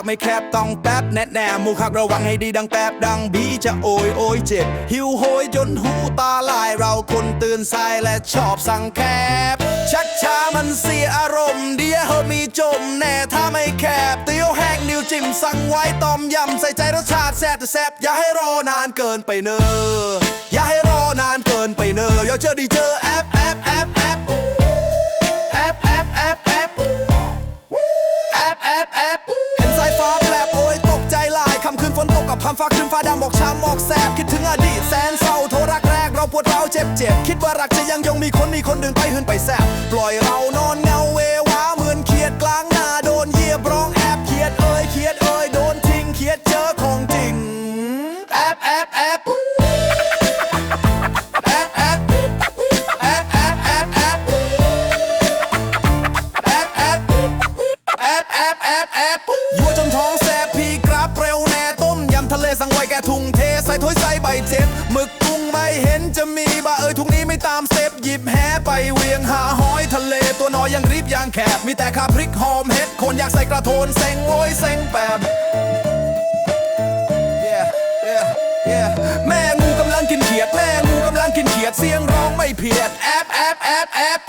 กไม่แคบต้องแป๊บแน่แน่หมูคักระวังให้ดีดังแป๊บดังบีจะโอยโอยเจ็บ หิวโหยจนหูตาลายเราคนตื่นสายและชอบสั่งแคบ ชักช้ามันเสียอารมณ์เดียวเฮามีจมแน่ถ้าไม่แคบเตียวแห้งนิ้วจิ้มสั่งไว้ต้มยำใส่ใจรสชาติแซ่บแต่แซ่บอย่าให้รอนานเกินไปเนออย่าให้รอนานเกินไปเนออย่าเจอดีเจอำฟ้าคืนฟ้าดำบอกช้ำบอกแสบ คิดถึงอดีตแสนเศร้าโทรรักแรกเราปวดร้าวเจ็บเจ็บ คิดว่ารักจะยังยงมีคนมีคนหนึ่งไปหืนไปแสบ ปล่อยเรานอนเงาเววาเหมือนเขียดกลางหน้าโดนเหยียบร้องแอบเขียดเอ้ยเขียดเอ้ยโดนทิ้งเขียดเจอของจริงแอบแอบแอบ งเทใส่ถ้วยใส่ใบเจ็ดหมึกกุ้งไม่เห็นจะมีบ่าเอ้ยทุกนี้ไม่ตามเต็ปหยิบแหไปเวียงหาหอยทะเลตัวน้อยยังรีบยางแคบมีแต่ขาพริกหอมเห็ดคนอยากใส่กระโทนเซ็งโวยเซ็งแบบ Yeah, yeah, yeah แม่งูกำลังกินเขียดแม่งูกำลังกินเขียดเสียงร้องไม่เพียดแอบแอบแอบแอบ